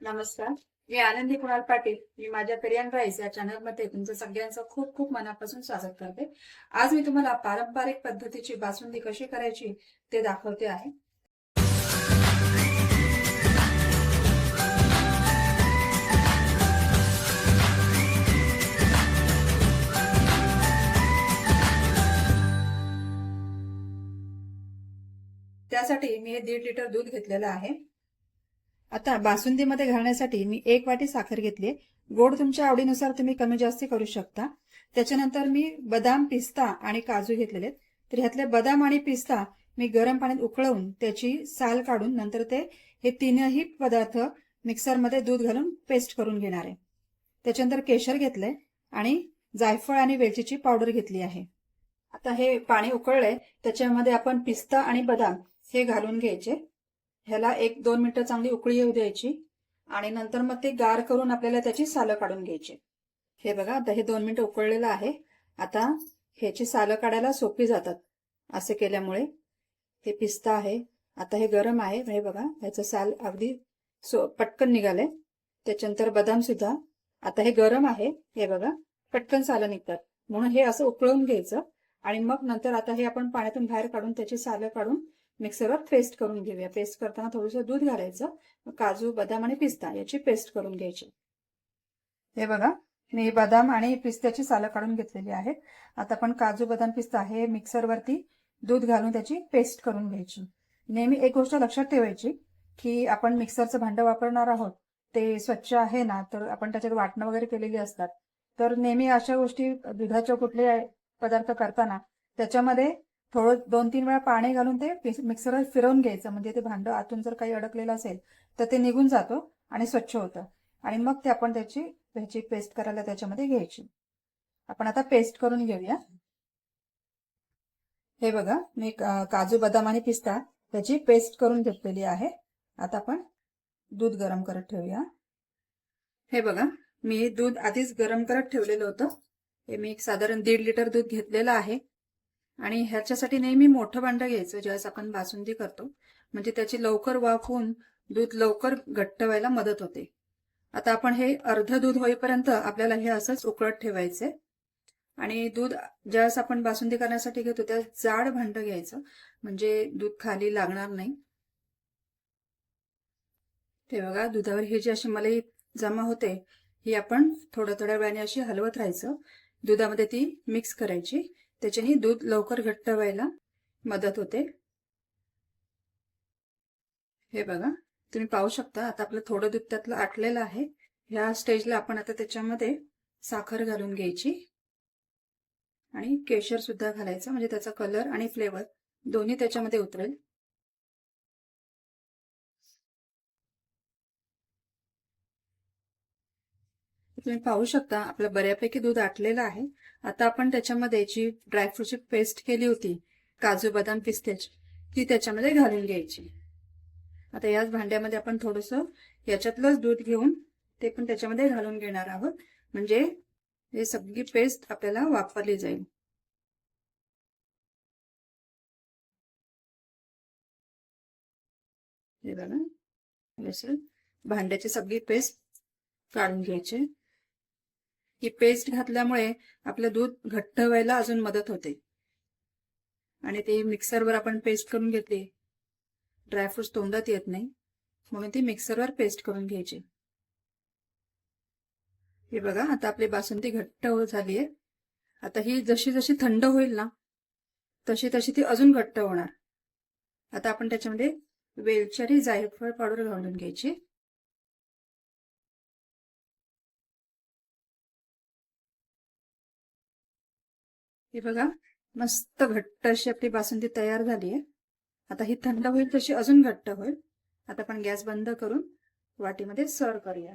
नमस्कार. मी आनंदी कुणाल पाटील. मी माझ्या करियन राईस या चॅनलमध्ये तुमचं सगळ्यांचं खूप खूप मनापासून स्वागत करते. आज मी तुम्हाला पारंपरिक पद्धतीची बासुंदी कशी करायची ते दाखवते आहे. त्यासाठी मी हे दीड लिटर दूध घेतलेलं आहे. आता बासुंदीमध्ये घालण्यासाठी मी एक वाटी साखर घेतली गोड तुमच्या आवडीनुसार तुम्ही कमी जास्ती करू शकता. त्याच्यानंतर मी बदाम पिस्ता आणि काजू घेतलेले आहेत. तर ह्यातले बदाम आणि पिस्ता मी गरम पाण्यात उकळवून त्याची साल काढून नंतर ते हे तीनही पदार्थ मिक्सरमध्ये दूध घालून पेस्ट करून घेणार आहे. त्याच्यानंतर केशर घेतलंय आणि जायफळ आणि वेलचीची पावडर घेतली आहे. आता हे पाणी उकळलंय. त्याच्यामध्ये आपण पिस्ता आणि बदाम हे घालून घ्यायचे. ह्याला एक दोन मिनिटं चांगली उकळी येऊ द्यायची आणि नंतर मग ते गार करून आपल्याला त्याची सालं काढून घ्यायची. हे बघा आता हे दोन मिनिटं उकळलेलं आहे. आता ह्याची सालं काढायला सोपी जातात असे केल्यामुळे. हे पिस्ता आहे. आता हे गरम आहे. हे बघा ह्याचं साल अगदी सो पटकन निघाले त्याच्यानंतर बदाम सुद्धा. आता हे गरम आहे. हे बघा पटकन सालं निघतात. म्हणून हे असं उकळून घ्यायचं आणि मग नंतर आता हे आपण पाण्यातून बाहेर काढून त्याची सालं काढून मिक्सरवर पेस्ट करून घेऊया. पेस्ट करताना थोडंसं दूध घालायचं. काजू बदाम आणि पिस्ता याची पेस्ट करून घ्यायची. हे बघा मी बदाम आणि पिस्त्याची सालं काढून घेतलेली आहेत आता आपण काजू बदाम पिस्ता हे मिक्सरवरती दूध घालून त्याची पेस्ट करून घ्यायची. नेहमी एक गोष्ट लक्षात ठेवायची की आपण मिक्सरचं भांडं वापरणार आहोत ते स्वच्छ आहे ना तर आपण त्याच्यात वाटणं वगैरे केलेली असतात. तर नेहमी अशा गोष्टी दुधाच्या कुठले पदार्थ करताना त्याच्यामध्ये थोडं दोन तीन वेळा पाणी घालून ते मिक्सरवर फिरवून घ्यायचं. म्हणजे ते भांडं आतून जर काही अडकलेलं असेल तर ते निघून जातो आणि स्वच्छ होतं. आणि मग ते आपण त्याची ह्याची पेस्ट करायला त्याच्यामध्ये घ्यायची. आपण आता पेस्ट करून घेऊया. हे बघा मी काजू बदाम आणि पिस्ता त्याची पेस्ट करून घेतलेली आहे. आता आपण दूध गरम करत ठेवूया. हे बघा मी दूध आधीच गरम करत ठेवलेलं होतं. हे मी एक साधारण दीड लिटर दूध घेतलेलं आहे. आणि ह्याच्यासाठी नेहमी मोठं भांडं घ्यायचं ज्यावेळेस आपण बासुंदी करतो. म्हणजे त्याची लवकर वाफ होऊन दूध लवकर घट्ट व्हायला मदत होते. आता आपण हे अर्ध दूध होईपर्यंत आपल्याला हे असंच उकळत ठेवायचे आणि दूध ज्यावेळेस आपण बासुंदी करण्यासाठी घेतो त्या जाड भांडं घ्यायचं. म्हणजे दूध खाली लागणार नाही. ते बघा दुधावर ही जी अशी मलाई जमा होते ही आपण थोड्या थोड्या वेळाने अशी हलवत राहायचं. दुधामध्ये ती मिक्स करायची. त्याच्याने दूध लवकर घट्ट व्हायला मदत होते. हे बघा तुम्ही पाहू शकता आता आपलं थोडं दूध त्यातलं आटलेलं आहे. ह्या स्टेजला आपण आता त्याच्यामध्ये साखर घालून घ्यायची. आणि केशर सुद्धा घालायचं म्हणजे त्याचा कलर आणि फ्लेवर दोन्ही त्याच्यामध्ये उतरेल. तुम्ही पाहू शकता आपलं बऱ्यापैकी दूध आटलेलं आहे. आता आपण त्याच्यामध्ये जी ड्रायफ्रूटची पेस्ट केली होती काजू बदाम पिस्त्याची ती त्याच्यामध्ये घालून घ्यायची. आता याच भांड्यामध्ये आपण थोडस याच्यातलंच दूध घेऊन ते पण त्याच्यामध्ये घालून घेणार आहोत. म्हणजे हे सगळी पेस्ट आपल्याला वापरली जाईल. हे बघा. भांड्याची सगळी पेस्ट काढून घ्यायची. ही पेस्ट घातल्यामुळे आपलं दूध घट्ट व्हायला अजून मदत होते. आणि ते मिक्सरवर आपण पेस्ट करून घेतली. ड्रायफ्रुट्स तोंडात येत नाही. म्हणून ती मिक्सरवर पेस्ट करून घ्यायची. हे बघा आता आपली बासुंदी घट्ट झाली आहे आता ही जशी जशी थंड होईल ना तशी तशी ती अजून घट्ट होणार. आता आपण त्याच्यामध्ये वेलची जायफळ पावडर घालून घ्यायची. हे बघा मस्त घट्ट अशी आपली बासुंदी तयार झाली आहे. आता ही थंड होईल तशी अजून घट्ट होईल. आता आपण गॅस बंद करून वाटीमध्ये सर्व करूया.